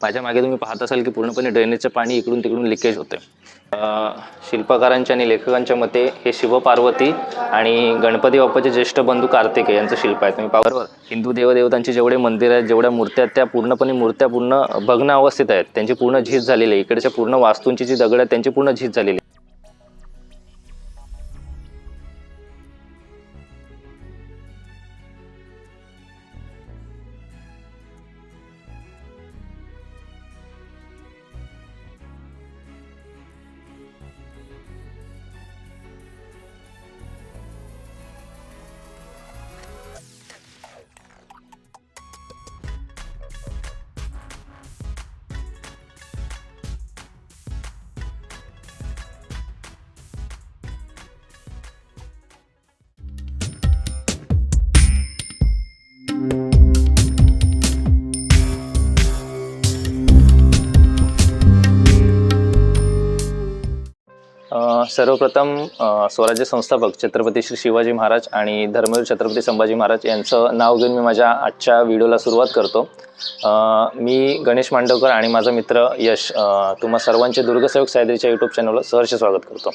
माझ्या मागे तुम्ही पाहत असाल की पूर्णपणे ड्रेनेजचं पाणी इकडून तिकडून लिकेज होते शिल्पकारांच्या आणि लेखकांच्या मते हे शिवपार्वती आणि गणपती बाप्पाचे ज्येष्ठ बंधू कार्तिके यांचं शिल्प आहे. तुम्ही पावर हिंदू देवदेवतांचे जेवढे मंदिर आहेत जेवढ्या मूर्त्या आहेत त्या पूर्णपणे मूर्त्या पूर्ण भग्न अवस्थेत आहेत. त्यांची पूर्ण झीज झालेली आहे. इकडच्या पूर्ण वास्तूंची जी दगड आहेत त्यांची पूर्ण झीज झालेली सर्वप्रथम स्वराज्य संस्थापक छत्रपती श्री शिवाजी महाराज आणि धर्मवीर छत्रपती संभाजी महाराज यांचं नाव घेऊन मी माझ्या आजच्या व्हिडिओला सुरुवात करतो. मी गणेश मांडवकर आणि माझा मित्र यश तुम्हा सर्वांचे दुर्गसेवक सायद्रीच्या यूट्यूब चॅनलवर सहर्ष स्वागत करतो.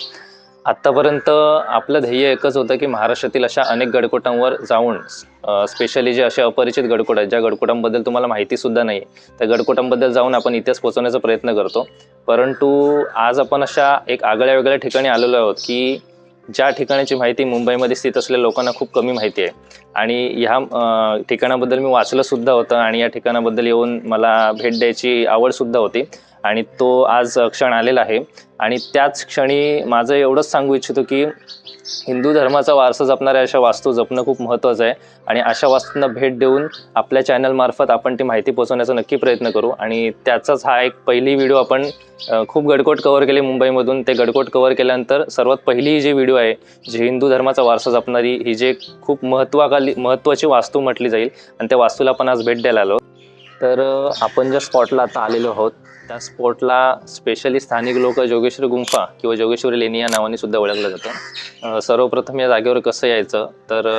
आत्तापर्यंत आपलं ध्येय एकच होतं की महाराष्ट्रातील अशा अनेक गडकोटांवर जाऊन स्पेशली जे असे अपरिचित गडकोट आहेत ज्या गडकोटांबद्दल तुम्हाला माहितीसुद्धा नाही त्या गडकोटांबद्दल जाऊन आपण इतिहास पोहोचवण्याचा प्रयत्न करतो. परंतु आज आपण अशा एक आगळ्या वेगळ्या ठिकाणी आलेलो आहोत की ज्या ठिकाणाची माहिती मुंबईमध्ये स्थित असलेल्या लोकांना खूप कमी माहिती आहे. आणि ह्या ठिकाणाबद्दल मी वाचलंसुद्धा होतं आणि या ठिकाणाबद्दल येऊन मला भेट द्यायची आवडसुद्धा होती. आणि तो आज क्षण आलेला आहे. आणि त्याच क्षणी माझं एवढंच सांगू इच्छितो की हिंदू धर्माचा वारसा जपणाऱ्या अशा वास्तू जपणं खूप महत्त्वाचं आहे. आणि अशा वास्तूंना भेट देऊन आपल्या चॅनलमार्फत आपण ती माहिती पोहोचवण्याचा नक्की प्रयत्न करू. आणि त्याचाच हा एक पहिली व्हिडिओ आपण खूप गडकोट कवर केले मुंबईमधून. ते गडकोट कवर केल्यानंतर सर्वात पहिली जी व्हिडिओ आहे जी हिंदू धर्माचा वारसा जपणारी ही जे खूप महत्त्वाकाली महत्त्वाची वास्तू म्हटली जाईल. आणि त्या वास्तूला आपण आज भेट द्यायला आलो. तर आपण ज्या स्पॉटला आता आलेलो आहोत त्या स्पॉटला स्पेशली स्थानिक लोक जोगेश्वरी गुंफा किंवा जोगेश्वरी लेणी या नावाने सुद्धा ओळखलं जातं. सर्वप्रथम या जागेवर कसं यायचं? तर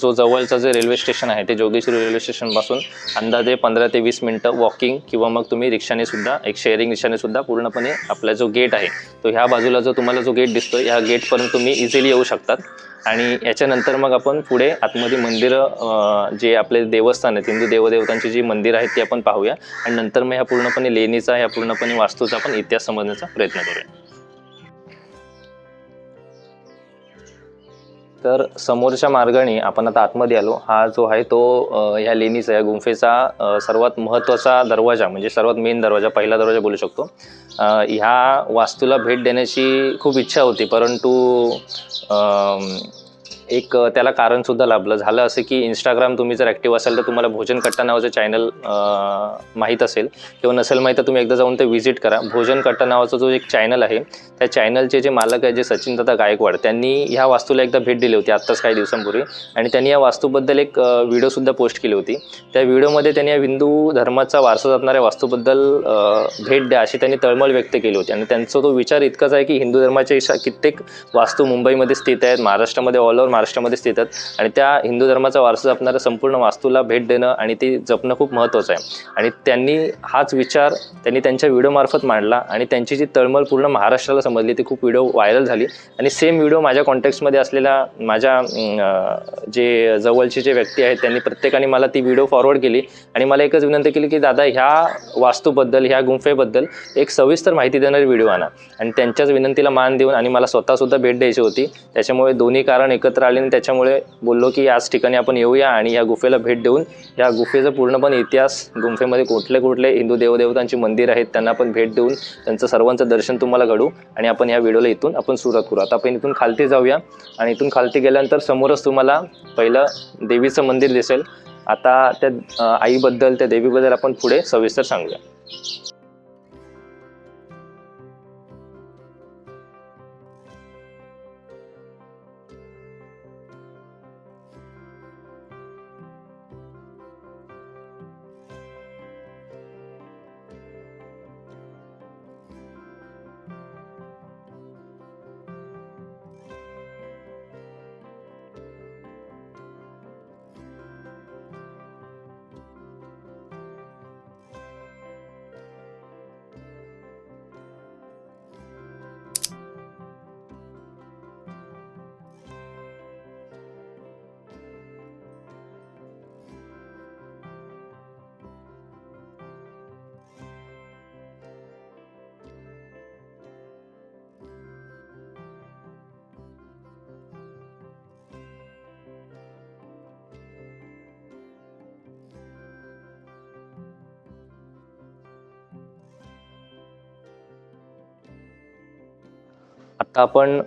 जो जवळचं जे रेल्वे स्टेशन आहे ते जोगेश्वरी रेल्वे स्टेशनपासून अंदाजे पंधरा ते वीस मिनटं वॉकिंग किंवा मग तुम्ही रिक्षाने सुद्धा एक शेअरिंग रिक्षाने सुद्धा पूर्णपणे आपला जो गेट आहे तो ह्या बाजूला जो तुम्हाला जो गेट दिसतो ह्या गेटपर्यंत तुम्ही इझिली येऊ शकतात. आणि याच्यानंतर मग आपण पुढे आतमध्ये मंदिरं जे आपले देवस्थान आहेत हिंदू देवदेवतांची जी मंदिरं आहेत ती आपण पाहूया. आणि नंतर मग ह्या पूर्णपणे लेणीचा ह्या पूर्णपणे वास्तूचा आपण इतिहास समजण्याचा प्रयत्न करूया. तर समोरच्या मार्गाने आपण आता आतमध्ये आलो. हा जो आहे तो ह्या लेणीचा या गुंफेचा सर्वात महत्त्वाचा दरवाजा म्हणजे सर्वात मेन दरवाजा पहिला दरवाजा बोलू शकतो. ह्या वास्तूला भेट देण्याची खूप इच्छा होती परंतु एक त्याला कारणसुद्धा लाभलं. झालं असं की इंस्टाग्राम तुम्ही जर ॲक्टिव्ह असाल तर तुम्हाला भोजन कट्टा नावाचं चॅनल माहीत असेल. किंवा नसेल माहीत तर तुम्ही एकदा जाऊन ते व्हिजिट करा. भोजन कट्टा नावाचा जो एक चॅनल आहे त्या चॅनलचे जे मालक आहे जे सचिन दादा गायकवाड त्यांनी ह्या वास्तूला एकदा भेट दिली होती आत्ताच काही दिवसांपूर्वी. आणि त्यांनी या वास्तूबद्दल एक व्हिडिओसुद्धा पोस्ट केली होती. त्या व्हिडिओमध्ये त्यांनी या हिंदू धर्माचा वारसा जपणाऱ्या वास्तूबद्दल भेट द्या अशी त्यांनी तळमळ व्यक्त केली होती. आणि त्यांचा तो विचार इतकाच आहे की हिंदू धर्माच्या कित्येक वास्तू मुंबईमध्ये स्थित आहेत महाराष्ट्रामध्ये ऑल ओव्हर महाराष्ट्रामध्ये स्थित आहेत. आणि त्या हिंदू धर्माचा वारसा जपणाऱ्या संपूर्ण वास्तूला भेट देणं आणि ती जपणं खूप महत्त्वाचं आहे. आणि त्यांनी हाच विचार त्यांनी त्यांच्या व्हिडिओमार्फत मांडला आणि त्यांची जी तळमळ पूर्ण महाराष्ट्राला समजली ती खूप व्हिडिओ व्हायरल झाली. आणि सेम व्हिडिओ माझ्या कॉन्टॅक्ट्समध्ये असलेल्या माझ्या जे जवळचे जे व्यक्ती आहेत त्यांनी प्रत्येकाने मला ती व्हिडिओ फॉरवर्ड केली. आणि मला एकच विनंती केली की दादा ह्या वास्तूबद्दल ह्या गुंफेबद्दल एक सविस्तर माहिती देणारी व्हिडिओ आणा. आणि त्यांच्याच विनंतीला मान देऊन आणि मला स्वतःसुद्धा भेट द्यायची होती. त्याच्यामुळे दोन्ही कारण एकत्र आले आणि त्याच्यामुळे बोललो की याच ठिकाणी आपण येऊया आणि या गुफेला भेट देऊन या गुफेचा पूर्णपणे इतिहास गुंफेमध्ये कुठले कुठले हिंदू देवदेवतांची मंदिर आहेत त्यांना आपण भेट देऊन त्यांचं सर्वांचं दर्शन तुम्हाला घडू आणि आपण या व्हिडिओला इथून आपण सुरुवात करू. आता आपण इथून खालती जाऊया आणि इथून खालती गेल्यानंतर समोरच तुम्हाला पहिलं देवीचं मंदिर दिसेल. आता त्या आईबद्दल त्या देवीबद्दल आपण पुढे सविस्तर सांगूया. तर आपण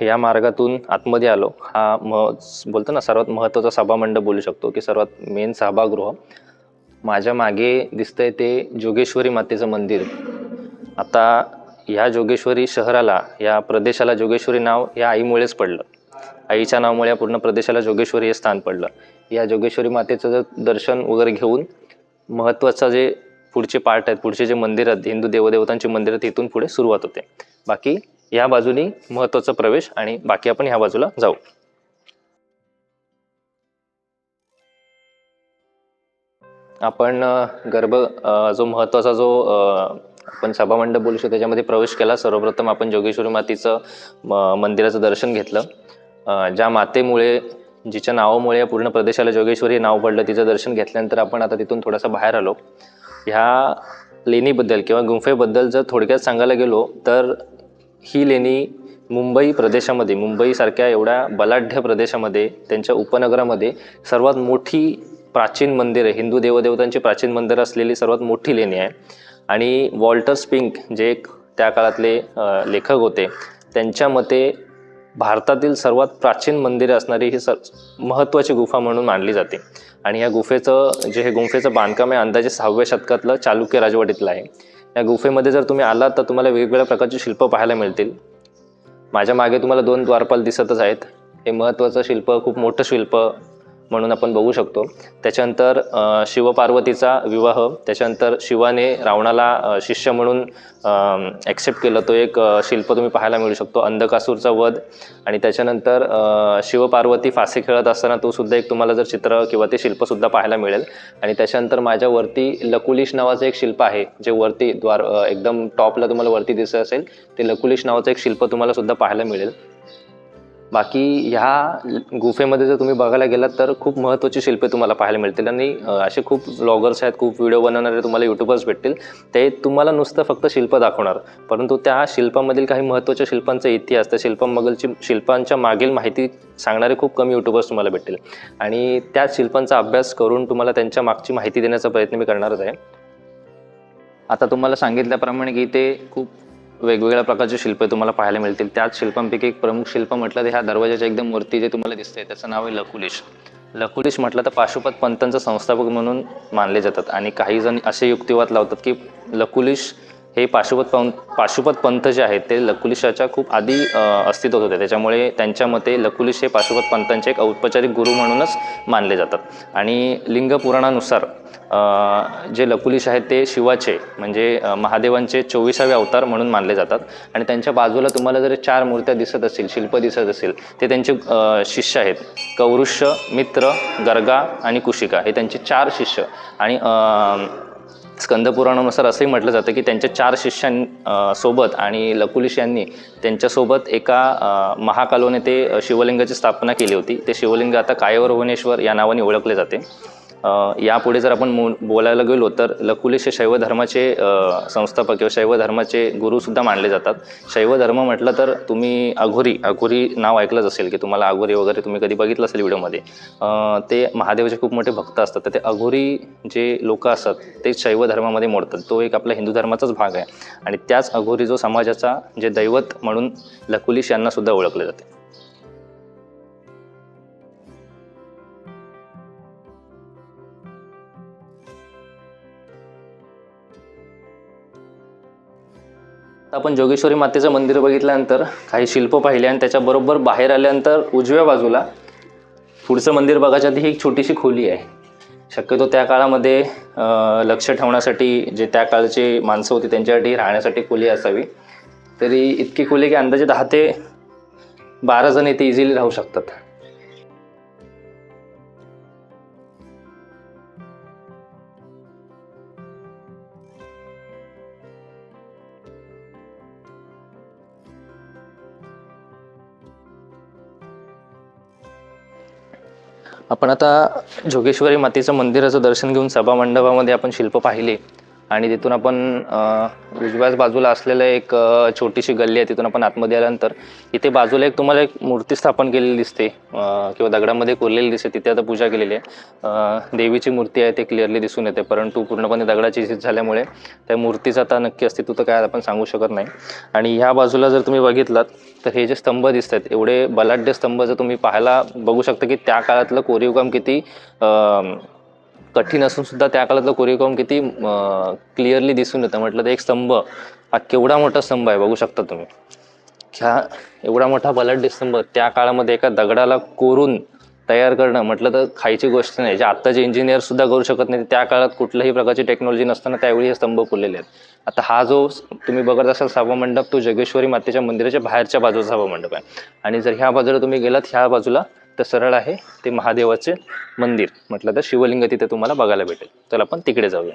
ह्या मार्गातून आतमध्ये आलो. हा म बोलतो ना सर्वात महत्त्वाचा सभामंडप बोलू शकतो की सर्वात मेन सभागृह. माझ्या मागे दिसतंय ते जोगेश्वरी मातेचं मंदिर. आता ह्या जोगेश्वरी शहराला या प्रदेशाला जोगेश्वरी नाव या आईमुळेच पडलं. आईच्या नावामुळे या पूर्ण प्रदेशाला जोगेश्वरी हे स्थान पडलं. या जोगेश्वरी मातेचं जर दर्शन वगैरे घेऊन महत्त्वाचं जे पुढचे पार्ट आहेत पुढचे जे मंदिर आहेत हिंदू देवदेवतांची मंदिर आहेत तिथून पुढे सुरुवात होते. बाकी या बाजूनी महत्त्वाचा प्रवेश आणि बाकी आपण ह्या बाजूला जाऊ. आपण गर्भ जो महत्त्वाचा जो आपण सभामंडप बोलू शकतो त्याच्यामध्ये प्रवेश केला. सर्वप्रथम आपण जोगेश्वरी मातीचं म- मंदिराचं दर्शन घेतलं. ज्या मातेमुळे जिच्या नावामुळे या पूर्ण प्रदेशाला जोगेश्वरी हे नाव पडलं तिचं दर्शन घेतल्यानंतर आपण आता तिथून थोडासा बाहेर आलो. ह्या लेणीबद्दल किंवा गुंफेबद्दल जर थोडक्यात सांगायला गेलो तर ही लेणी मुंबई प्रदेशामध्ये मुंबईसारख्या एवढ्या बलाढ्य प्रदेशामध्ये त्यांच्या उपनगरामध्ये सर्वात मोठी प्राचीन मंदिरं हिंदू देवदेवतांची प्राचीन मंदिरं असलेली सर्वात मोठी लेणी आहे. आणि वॉल्टर स्पिंक जे एक त्या काळातले लेखक होते त्यांच्या मते भारतातील सर्वात प्राचीन मंदिरे असणारी ही सर महत्त्वाची गुफा म्हणून मानली जाते. आणि या गुफेचं जे हे गुंफेचं बांधकाम आहे अंदाजे सहाव्या शतकातलं चालुक्य राजवटीतलं आहे. या गुफेमध्ये जर तुम्ही आलात तर तुम्हाला वेगवेगळ्या प्रकारची शिल्प पाहायला मिळतील. माझ्या मागे तुम्हाला दोन द्वारपाल दिसतच आहेत. हे महत्त्वाचं शिल्प खूप मोठं शिल्प. म्हणून आपण बघू शकतो. त्याच्यानंतर शिवपार्वतीचा विवाह त्याच्यानंतर शिवाने रावणाला शिष्य म्हणून ॲक्सेप्ट केलं. तो एक शिल्प तुम्ही पाहायला मिळू शकतो. अंधकासूरचा वध. आणि त्याच्यानंतर शिवपार्वती फासे खेळत असताना तो सुद्धा एक तुम्हाला जर चित्र किंवा ते शिल्पसुद्धा पाहायला मिळेल. आणि त्याच्यानंतर माझ्या वरती लकुलिश नावाचं एक शिल्प आहे जे वरती द्वार एकदम टॉपला तुम्हाला वरती दिसत असेल ते लकुलिश नावाचं एक शिल्प तुम्हाला सुद्धा पाहायला मिळेल. बाकी ह्या गुफेमध्ये जर तुम्ही बघायला गेलात तर खूप महत्त्वाची शिल्पे तुम्हाला पाहायला मिळतील. आणि असे खूप ब्लॉगर्स आहेत खूप व्हिडिओ बनवणारे तुम्हाला यूट्यूबर्स भेटतील. ते तुम्हाला नुसतं फक्त शिल्प दाखवणार. परंतु त्या शिल्पामधील काही महत्त्वाच्या शिल्पांचा इतिहास त्या शिल्पांमगलची शिल्पांच्या मागील माहिती सांगणारे खूप कमी यूट्यूबर्स तुम्हाला भेटतील. आणि त्या शिल्पांचा अभ्यास करून तुम्हाला त्यांच्या मागची माहिती देण्याचा प्रयत्न मी करणारच आहे. आता तुम्हाला सांगितल्याप्रमाणे की ते खूप वेगवेगळ्या प्रकारचे शिल्प तुम्हाला पाहायला मिळतील. त्याच शिल्पांपैकी एक प्रमुख शिल्प म्हटलं तर ह्या दरवाजाच्या एकदम मूर्ती जे तुम्हाला दिसते त्याचं नाव आहे लकुलिश. लकुलिश म्हटलं तर पाशुपत पंथांचा संस्थापक म्हणून मानले जातात. आणि काही जण असे युक्तिवाद लावतात की लकुलिश हे पाशुपत पंथ पाशुपत पंथ जे आहेत ते लकुलिशाच्या खूप आधी अस्तित्वात होते. त्याच्यामुळे त्यांच्या मते लकुलिश हे पाशुपत पंथांचे एक औपचारिक गुरु म्हणूनच मानले जातात. आणि लिंग पुराणानुसार जे लकुलिश आहेत ते शिवाचे म्हणजे महादेवांचे चोवीसावे अवतार म्हणून मानले जातात. आणि त्यांच्या बाजूला तुम्हाला जर चार मूर्त्या दिसत असतील शिल्प दिसत असेल ते त्यांचे शिष्य आहेत. कौरुष्य मित्र गर्गा आणि कुशिका हे त्यांचे चार शिष्य. आणि स्कंदपुराणानुसार असंही म्हटलं जातं की त्यांच्या चार शिष्यां सोबत आणि लकुलिश यांनी त्यांच्यासोबत एका महाकालोने ते शिवलिंगाची स्थापना केली होती. ते शिवलिंग आता कायवर भुवनेश्वर या नावाने ओळखले जाते. यापुढे जर आपण मो बोलायला गेलो तर लकुलिश हे शैव धर्माचे संस्थापक किंवा शैव धर्माचे गुरुसुद्धा मानले जातात. शैव धर्म म्हटलं तर तुम्ही अघोरी अघोरी नाव ऐकलंच असेल की तुम्हाला अघोरी वगैरे तुम्ही कधी बघितलं असेल व्हिडिओमध्ये. ते महादेवाचे खूप मोठे भक्त असतात. तर ते अघोरी जे लोक असतात ते शैव धर्मामध्ये मोडतात. तो एक आपला हिंदू धर्माचाच भाग आहे. आणि त्याच अघोरी जो समाजाचा जे दैवत म्हणून लकुलिश यांनासुद्धा ओळखले जाते. आपण जोगेश्वरी मातेचं मंदिर बघितल्यानंतर काही शिल्प पाहिले आणि त्याच्याबरोबर बाहेर आल्यानंतर उजव्या बाजूला पुढचं मंदिर बघायच्या आधी ही एक छोटीशी खोली आहे. शक्यतो त्या काळामध्ये लक्ष ठेवण्यासाठी जे त्या काळचे माणसं होती त्यांच्यासाठी राहण्यासाठी खोली असावी. तरी इतकी खोली की अंदाजे दहा ते बारा जण इथे इझिली राहू शकतात. आपण आता जोगेश्वरी मातेचं मंदिराचं दर्शन घेऊन सभा मंडपामध्ये आपण शिल्प पाहिले. आणि तिथून आपण उजव्याच बाजूला असलेलं एक छोटीशी गल्ली आहे तिथून आपण आतमध्ये आल्यानंतर इथे बाजूला एक तुम्हाला एक मूर्ती स्थापन केलेली दिसते किंवा दगडामध्ये कोरलेली दिसते तिथे आता पूजा केलेली आहे. देवीची मूर्ती आहे ते क्लिअरली दिसून येते परंतु पूर्णपणे दगडाची झीज झाल्यामुळे त्या मूर्तीचं आता नक्की अस्तित्व तर काय आपण सांगू शकत नाही. आणि ह्या बाजूला जर तुम्ही बघितलात तर हे जे स्तंभ दिसत आहेत एवढे बलाढ्य स्तंभ जर तुम्ही पाहायला बघू शकता की त्या काळातलं कोरीवकाम किती कठीण असून सुद्धा त्या काळातलं कोरीवकाम किती क्लिअरली दिसून येतं. म्हटलं तर एक स्तंभ हा केवढा मोठा स्तंभ आहे बघू शकता तुम्ही. ह्या एवढा मोठा बलाढ्य स्तंभ त्या काळामध्ये एका दगडाला कोरून तयार करणं म्हटलं तर खायची गोष्ट नाही. जे आत्ताचे इंजिनियर सुद्धा करू शकत नाही. त्या काळात कुठल्याही प्रकारची टेक्नॉलॉजी नसताना त्यावेळी हे स्तंभ पुरलेले आहेत. आता हा जो तुम्ही बघत असाल सभामंडप तो जगेश्वरी मातेच्या मंदिराच्या बाहेरच्या बाजूचा सभामंडप आहे. आणि जर ह्या बाजूला तुम्ही गेलात ह्या बाजूला तर सरळ आहे ते महादेवाचे मंदिर. म्हटलं तर शिवलिंग तिथे तुम्हाला बघायला भेटेल. तर आपण तिकडे जाऊया.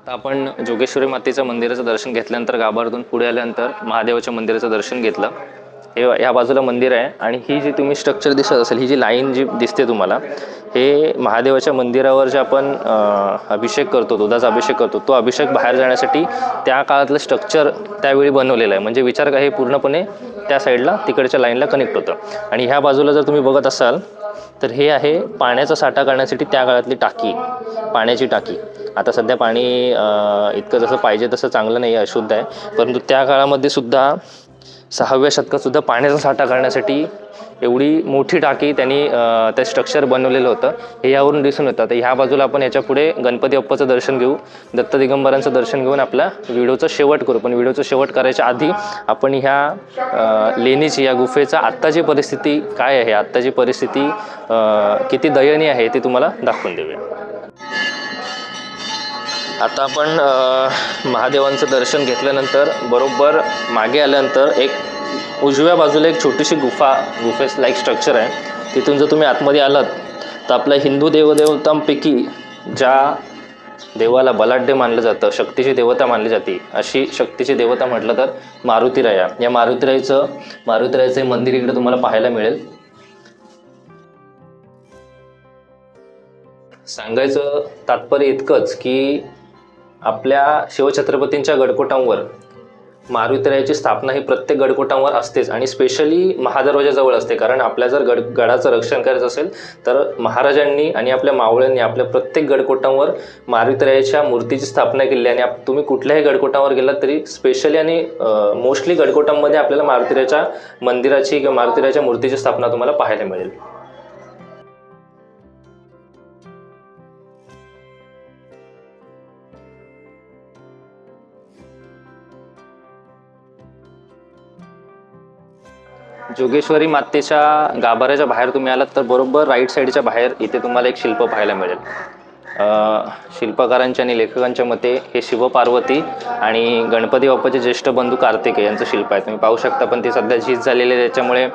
आता आपण जोगेश्वरी मातेचं मंदिराचं दर्शन घेतल्यानंतर गाभारतून पुढे आल्यानंतर महादेवाच्या मंदिराचं दर्शन घेतलं. हे या बाजूला मंदिर आहे आणि ही जी तुम्ही स्ट्रक्चर दिसत असेल ही जी लाईन जी दिसते तुम्हाला हे महादेवाच्या मंदिरावर जे आपण अभिषेक करतो दुधाचा अभिषेक करतो तो अभिषेक बाहेर जाण्यासाठी त्या काळातलं स्ट्रक्चर त्यावेळी बनवलेलं आहे. म्हणजे विचार का हे पूर्णपणे त्या साईडला तिकडच्या लाईनला कनेक्ट होतं. आणि ह्या बाजूला जर तुम्ही बघत असाल तर हे आहे पाण्याचा साठा करण्यासाठी त्या काळातली टाकी पाण्याची टाकी. आता सध्या पाणी इतकं जसं पाहिजे तसं चांगलं नाही आहे अशुद्ध आहे. परंतु त्या काळामध्ये सुद्धा सहाव्या शतकात सुद्धा पाण्याचा साठा करण्यासाठी एवढी मोठी टाकी त्यांनी ते स्ट्रक्चर बनवलेलं होतं. हे यावरून दिसून येतं. तर ह्या बाजूला आपण याच्यापुढे गणपती अप्पाचं दर्शन घेऊ. दत्त दिगंबरांचं दर्शन घेऊन आपला व्हिडिओचा शेवट करू. पण व्हिडिओचा शेवट करायच्या आधी आपण ह्या लेणीची या गुफेचा आत्ताची परिस्थिती काय आहे? आत्ताची परिस्थिती किती दयनीय आहे ते तुम्हाला दाखवून देऊया. आता आपण महादेवांचं दर्शन घेतल्यानंतर बरोबर मागे आल्यानंतर एक उजव्या बाजूला एक छोटीशी गुफा गुफेस लाईक स्ट्रक्चर आहे. तिथून जर तुम्ही आतमध्ये आलात तर आपल्या हिंदू देवदेवतांपैकी ज्या देवाला बलाढ्य मानलं जातं शक्तीची देवता मानली जाते अशी शक्तीची देवता म्हटलं तर मारुतीराया. या मारुतीराईचं मारुतीरायाचं मंदिर इकडे तुम्हाला पाहायला मिळेल. सांगायचं तात्पर्य इतकंच की आपल्या शिवछत्रपतींच्या गडकोटांवर मारुतीरायाची स्थापना ही प्रत्येक गडकोटांवर असतेच आणि स्पेशली महादरवाजाजवळ असते. कारण आपल्या जर गड गडाचं रक्षण करायचं असेल तर महाराजांनी आणि आपल्या मावळ्यांनी आपल्या प्रत्येक गडकोटांवर मारुतीरायाच्या मूर्तीची स्थापना केली आणि आप- तुम्ही कुठल्याही गडकोटांवर गेलात तरी स्पेशली आणि मोस्टली गडकोटांमध्ये आपल्याला मारुतीरायाच्या मंदिराची किंवा मारुतीरायाच्या मूर्तीची स्थापना तुम्हाला पाहायला मिळेल. जोगेश्वरी मातेच्या गाभाऱ्याच्या बाहेर तुम्ही आलात तर बरोबर राईट साईडच्या बाहेर इथे तुम्हाला एक शिल्प पाहायला मिळेल. शिल्पकारांच्या आणि लेखकांच्या मते हे शिवपार्वती आणि गणपती बाप्पाचे ज्येष्ठ बंधू कार्तिके यांचं शिल्प आहे. तुम्ही पाहू शकता पण ते सध्या झीज झालेले आहे. त्याच्यामुळे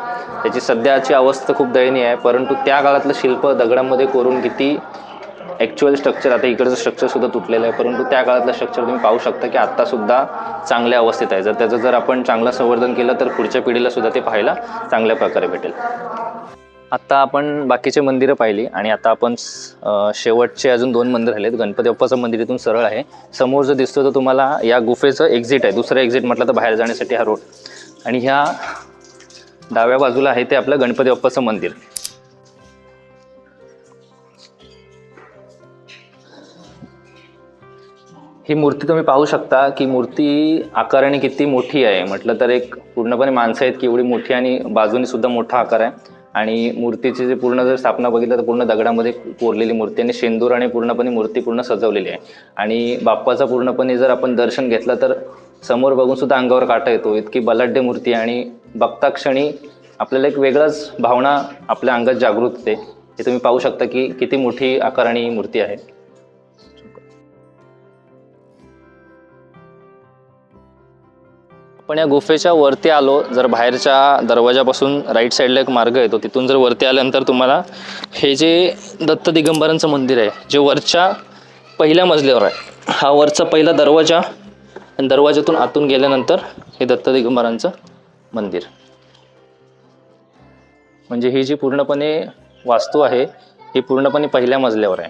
त्याची सध्याची अवस्था खूप दयनीय आहे. परंतु त्या काळातलं शिल्प दगडामध्ये कोरून किती ॲक्च्युअल स्ट्रक्चर आता इकडचं स्ट्रक्चर सुद्धा तुटलेलं आहे परंतु त्या काळातलं स्ट्रक्चर तुम्ही पाहू शकता की आत्तासुद्धा चांगल्या अवस्थेत आहे. जर त्याचं जर आपण चांगलं संवर्धन केलं तर पुढच्या पिढीला सुद्धा ते पाहायला चांगल्या प्रकारे भेटेल. आत्ता आपण बाकीचे मंदिरं पाहिली आणि आता आपण शेवटचे अजून दोन मंदिर राहिलेत. गणपती बाप्पाचं मंदिर इथून सरळ आहे. समोर जो दिसतो तो तुम्हाला या गुफेचं एक्झिट आहे. दुसरं एक्झिट म्हटलं तर बाहेर जाण्यासाठी हा रोड आणि ह्या डाव्या बाजूला आहे ते आपलं गणपती बाप्पाचं मंदिर. ही मूर्ती तुम्ही पाहू शकता की मूर्ती आकाराने किती मोठी आहे. म्हटलं तर एक पूर्णपणे माणसं आहेत की एवढी मोठी आणि बाजूने सुद्धा मोठा आकार आहे. आणि मूर्तीची जे पूर्ण जर स्थापना बघितलं तर पूर्ण दगडामध्ये कोरलेली मूर्ती आणि शेंदुराने पूर्णपणे मूर्ती पूर्ण सजवलेली आहे. आणि बाप्पाचा पूर्णपणे जर आपण दर्शन घेतलं तर समोर बघून सुद्धा अंगावर काटा येतो. इतकी बलाढ्य मूर्ती आहे आणि बघता क्षणी आपल्याला एक वेगळाच भावना आपल्या अंगात जागृत होते. हे तुम्ही पाहू शकता की किती मोठी आकाराने ही मूर्ती आहे. आपण या गुफेच्या वरती आलो जर बाहेरच्या दरवाजापासून राईट साईडला एक मार्ग येतो तिथून जर वरती आल्यानंतर तुम्हाला हे जे दत्त दिगंबरांचं मंदिर आहे जे वरच्या पहिल्या मजल्यावर आहे हा वरचा पहिला दरवाजा आणि दरवाजातून आतून गेल्यानंतर हे दत्त दिगंबरांचं मंदिर. म्हणजे ही जी पूर्णपणे वास्तू आहे ही पूर्णपणे पहिल्या मजल्यावर आहे.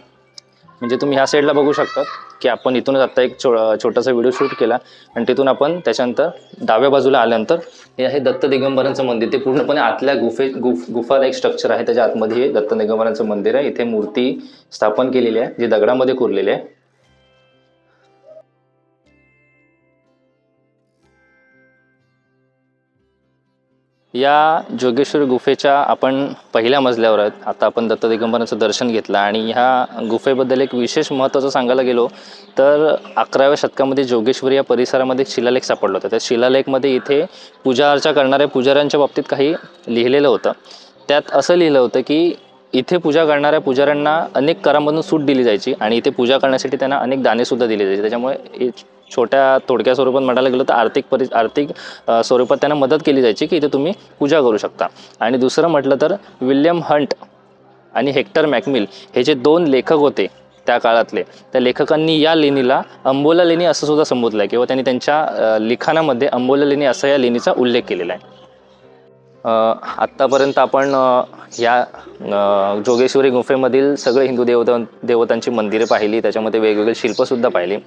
म्हणजे तुम्ही ह्या साईडला बघू शकता की आपण इथूनच आत्ता एक छो छोटासा व्हिडिओ शूट केला. आणि तिथून आपण त्याच्यानंतर डाव्या बाजूला आल्यानंतर हे आहे दत्त दिगंबरांचं मंदिर. ते पूर्णपणे आतल्या गुफे गुफ गुफाला एक स्ट्रक्चर आहे. त्याच्या आतमध्ये हे दत्त दिगंबरांचं मंदिर आहे. इथे मूर्ती स्थापन केलेली आहे जी दगडामध्ये कोरलेली आहे. या जोगेश्वर गुफेच्या आपण पहिल्या मजल्यावर आहेत. आता आपण दत्त दिगंबरांचं दर्शन घेतलं आणि ह्या गुफेबद्दल एक विशेष महत्त्वाचं सांगायला गेलो तर अकराव्या शतकामध्ये जोगेश्वर या परिसरामध्ये शिलालेख सापडला होता. त्या शिलालेखमध्ये इथे पूजा अर्चा करणाऱ्या पुजाऱ्यांच्या बाबतीत काही लिहिलेलं होतं. त्यात असं लिहिलं होतं की इथे पूजा करणाऱ्या पुजाऱ्यांना अनेक करांमधून सूट दिली जायची आणि इथे पूजा करण्यासाठी त्यांना अनेक दानेसुद्धा दिले जायचे. त्याच्यामुळे छोट्या थोडक्या स्वरूपात म्हणायला गेलं तर आर्थिक परि आर्थिक स्वरूपात त्यांना मदत केली जायची की इथे तुम्ही पूजा करू शकता. आणि दुसरं म्हटलं तर विल्यम हंट आणि हेक्टर मॅकमिल हे जे दोन लेखक होते त्या काळातले त्या लेखकांनी या लेणीला अंबोला लेणी असं सुद्धा संबोधलं आहे किंवा त्यांनी त्यांच्या लिखाणामध्ये अंबोला लेणी असा या लेणीचा उल्लेख केलेला आहे. आत्तापर्यंत आपण या जोगेश्वरी गुफेमधील सगळे हिंदू देवता देवतांची मंदिरे पाहिली. त्याच्यामध्ये वेगवेगळे शिल्पसुद्धा पाहिली.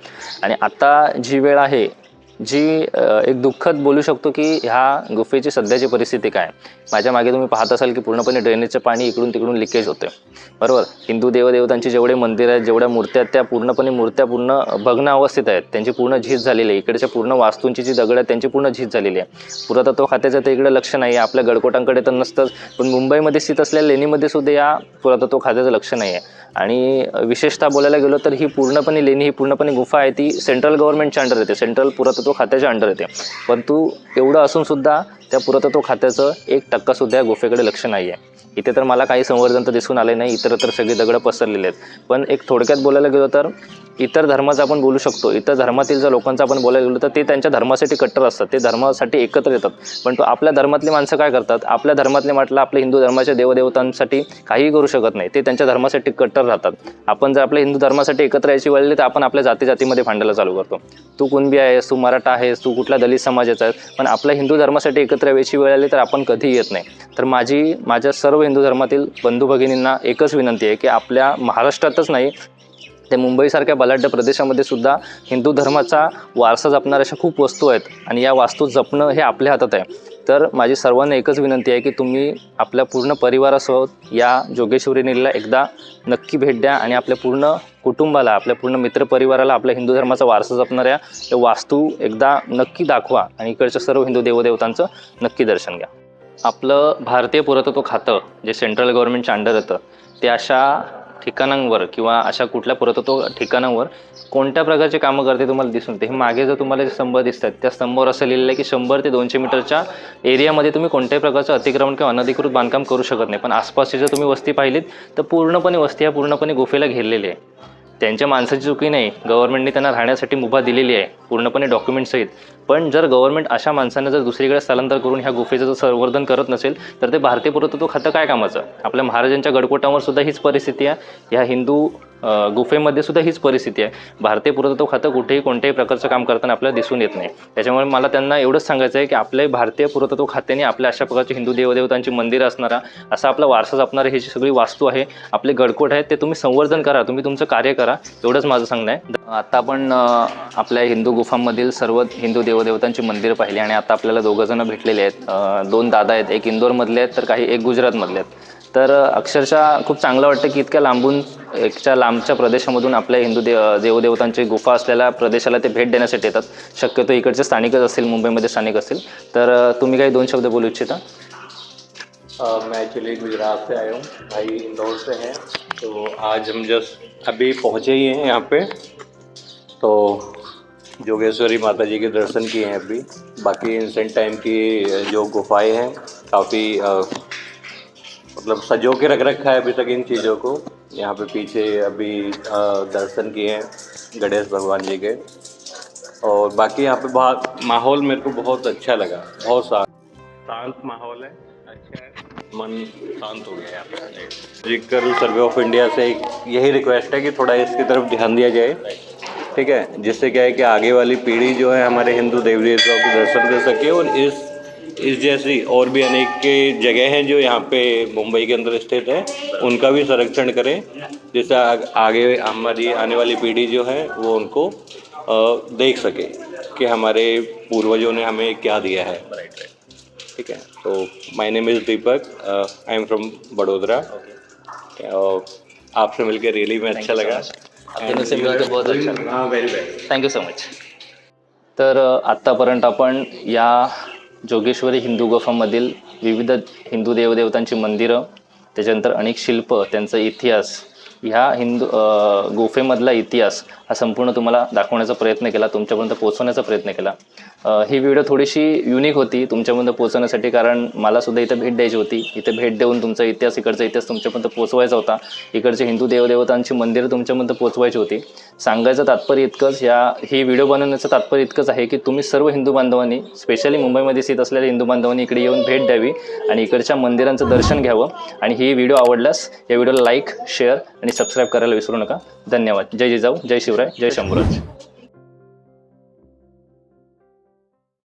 आणि आत्ता जी वेळ आहे जी एक दुःखद बोलू शकतो की ह्या गुफेची सध्याची परिस्थिती काय? माझ्या मागे तुम्ही पाहत असाल की पूर्णपणे ड्रेनेजचं पाणी इकडून तिकडून लिकेज होते. बरोबर? हिंदू देवदेवतांची जेवढे मंदिर आहेत जेवढ्या मूर्त्या आहेत त्या पूर्णपणे मूर्त्या पूर्ण भग्न अवस्थेत आहेत. त्यांची पूर्ण झीज झालेली आहे. इकडच्या पूर्ण वास्तूंची जी दगड आहेत त्यांची पूर्ण झीज झालेली आहे. पुरातत्व खात्याचं तर इकडे लक्ष नाही आहे आपल्या गडकोटांकडे तर नसतंच. पण मुंबईमध्ये स्थित असलेल्या लेणीमध्ये सुद्धा या पुरातत्व खात्याचं लक्ष नाही आहे आणि विशेषतः बोलायला गेलो तर ही पूर्णपणे लेणी ही पूर्णपणे गुफा आहे. ती सेंट्रल गव्हर्नमेंटच्या अंडर येते. सेंट्रल पुरातत्व खात्याच्या अंडर येते. परंतु एवढं असून सुद्धा त्या पुरातत्व खात्याचं एक टक्कासुद्धा या गुफेकडे लक्ष नाही आहे इथे तर मला काही संवर्धन तर दिसून आले नाही इतर तर सगळी दगडं पसरलेले आहेत. पण एक थोडक्यात बोलायला गेलो तर इतर धर्माचं आपण बोलू शकतो. इतर धर्मातील जर लोकांचं आपण बोलायला गेलो तर ते त्यांच्या धर्मासाठी कट्टर असतात. ते धर्मासाठी एकत्र येतात. पण तो आपल्या धर्मातली माणसं काय करतात? आपल्या धर्मातले म्हटलं आपल्या हिंदू धर्माच्या देवदेवतांसाठी काहीही करू शकत नाही. ते त्यांच्या धर्मासाठी कट्टर राहतात. आपण जर आपल्या हिंदू धर्मासाठी एकत्र यायची वळली तर आपण आपल्या जाती जातीमध्ये भांडायला चालू करतो. तू कुणबी आहेस तू मराठा आहेस तू कुठल्या दलित समाजाचा आहेस पण आपल्या हिंदू धर्मासाठी एकत्र यायची वेळ आली तर आपण कधीही येत नाही. तर माझी माझ्या सर्व हिंदू धर्मातील बंधू भगिनींना एकच विनंती आहे की आपल्या महाराष्ट्रातच नाही ते मुंबईसारख्या बलाढ्य प्रदेशामध्ये सुद्धा हिंदू धर्माचा वारसा जपणाऱ्या अशा खूप वस्तू आहेत आणि या वास्तू जपणं हे आपल्या हातात आहे. तर माझी सर्वांना एकच विनंती आहे की तुम्ही आपल्या पूर्ण परिवारासोबत या जोगेश्वरी नीलला एकदा नक्की भेट द्या आणि आपल्या पूर्ण कुटुंबाला आपल्या पूर्ण मित्रपरिवाराला आपल्या हिंदू धर्माचा वारसा जपणाऱ्या या वास्तू एकदा नक्की दाखवा आणि इकडच्या सर्व हिंदू देवदेवतांचं नक्की दर्शन घ्या. आपलं भारतीय पुरातत्व खातं जे सेंट्रल गव्हर्नमेंटच्या अंडर येतं ते अशा ठिकाणांवर किंवा अशा कुठल्या पुरातत्व ठिकाणांवर कोणत्या प्रकारचे कामं करते तुम्हाला दिसून येते? हे मागे जर तुम्हाला जे स्तंभ दिसतात त्या स्तंभावर असं लिहिलेलं आहे की शंभर ते दोनशे मीटरच्या एरियामध्ये तुम्ही कोणत्याही प्रकारचं अतिक्रमण किंवा अनधिकृत बांधकाम करू शकत नाही. पण आसपासची जर तुम्ही वस्ती पाहिलीत तर पूर्णपणे वस्ती ह्या पूर्णपणे गुफेला घेरलेली आहे. त्यांच्या माणसाची चुकी नाही. गव्हर्नमेंटने त्यांना राहण्यासाठी मुभा दिलेली आहे. पूर्णपणे डॉक्युमेंटसहित पण जर गव्हर्नमेंट अशा माणसांना जर दुसरीकडे स्थलांतर करून ह्या गुफेचं जर संवर्धन करत नसेल तर ते भारतीय पुरातत्व खातं काय कामाचं? आपल्या महाराजांच्या गडकोटावर सुद्धा हीच परिस्थिती आहे. ह्या हिंदू गुफेमध्ये सुद्धा हीच परिस्थिती आहे. भारतीय पुरातत्व खातं कुठेही कोणत्याही प्रकारचं काम करताना आपल्याला दिसून येत नाही. त्याच्यामुळे मला त्यांना एवढंच सांगायचं आहे की आपले भारतीय पुरातत्व खात्याने आपल्या अशा प्रकारचे हिंदू देवदेवतांची मंदिरं असणारा असा आपला वारसा जपणारे ही जी सगळी वास्तू आहे आपले गडकोट आहेत ते तुम्ही संवर्धन करा तुम्ही तुमचं कार्य करा. एवढंच माझं सांगणं आहे. आता आपण आपल्या हिंदू गुफांमधील सर्व हिंदू देव देवदेवतांची मंदिरं पाहिली आणि आता आपल्याला दोघं जण भेटलेले आहेत. दोन दादा आहेत एक इंदोरमधले आहेत तर काही एक गुजरातमधले आहेत. तर अक्षरशः खूप चांगलं वाटतं की इतक्या लांबून एकच्या लांबच्या प्रदेशामधून आपल्या हिंदू देव देवदेवतांची गुफा असलेल्या प्रदेशाला ते भेट देण्यासाठी येतात. शक्यतो इकडचे स्थानिकच असतील मुंबईमध्ये स्थानिक असतील. तर तुम्ही काही दोन शब्द बोलू इच्छिता? मैं एक्चुअली गुजरात से आया हूँ भाई इंदौर से हैं। तो आज हम जस्ट अभी पहुँचे ही हैं यहाँ पे। तो जोगेश्वरी माता जी के दर्शन किए हैं अभी। बाकी इंसेंट टाइम की जो गुफाएँ हैं काफ़ी मतलब सजो के रख रखा है अभी तक इन चीज़ों को। यहाँ पे पीछे अभी दर्शन किए हैं गणेश भगवान जी के। और बाकी यहाँ पे बहुत माहौल मेरे को बहुत अच्छा लगा बहुत शांत शांत माहौल है अच्छा है। मन शांत हो गया यहाँ पे। ज़िक्र सर्वे ऑफ़ इंडिया से एक यही रिक्वेस्ट है कि थोड़ा इसकी तरफ़ ध्यान दिया जाए। ठीक है? जिससे क्या है कि आगे वाली पीढ़ी जो है हमारे हिंदू देवी देवताओं के दर्शन कर सके और इस इस जैसी और भी अनेक के जगह हैं जो यहाँ पे मुंबई के अंदर स्थित है उनका भी संरक्षण करें जिससे आगे हमारी आने वाली पीढ़ी जो है वो उनको देख सके कि हमारे पूर्वजों ने हमें क्या दिया है। ठीक है? तो my name is Deepak I am from Vadodara और आपसे मिलकर रियली में अच्छा लगा। आपने से मिलकर बहुत अच्छा. वेरी थँक्यू सो मच तर आत्तापर्यंत आपण या जोगेश्वरी हिंदू गुफांमधील विविध हिंदू देवदेवतांची मंदिरं त्याच्यानंतर अनेक शिल्प त्यांचा इतिहास ह्या हिंदू गुफेमधला इतिहास हा संपूर्ण तुम्हाला दाखवण्याचा प्रयत्न केला तुमच्यापर्यंत पोहोचवण्याचा प्रयत्न केला. ही व्हिडिओ थोडीशी युनिक होती तुमच्यापर्यंत पोहोचवण्यासाठी कारण मला सुद्धा इथं भेट द्यायची होती. इथे भेट देऊन तुमचा इतिहास इकडचा इतिहास तुमच्यापर्यंत पोहोचवायचा होता. इकडचे हिंदू देवदेवतांची मंदिरं तुमच्यापर्यंत पोहोचवायची होती. सांगायचं तात्पर्य इतकंच या ही व्हिडिओ बनवण्याचं तात्पर्य इतकंच आहे की तुम्ही सर्व हिंदू बांधवांनी स्पेशली मुंबईमध्ये स्थित असलेल्या हिंदू बांधवांनी इकडे येऊन भेट द्यावी आणि इकडच्या मंदिरांचं दर्शन घ्यावं. आणि ही व्हिडिओ आवडल्यास या व्हिडिओला लाईक शेअर आणि सबस्क्राईब करायला विसरू नका. धन्यवाद. जय जिजाऊ जय शिवराय जय शंभूराज.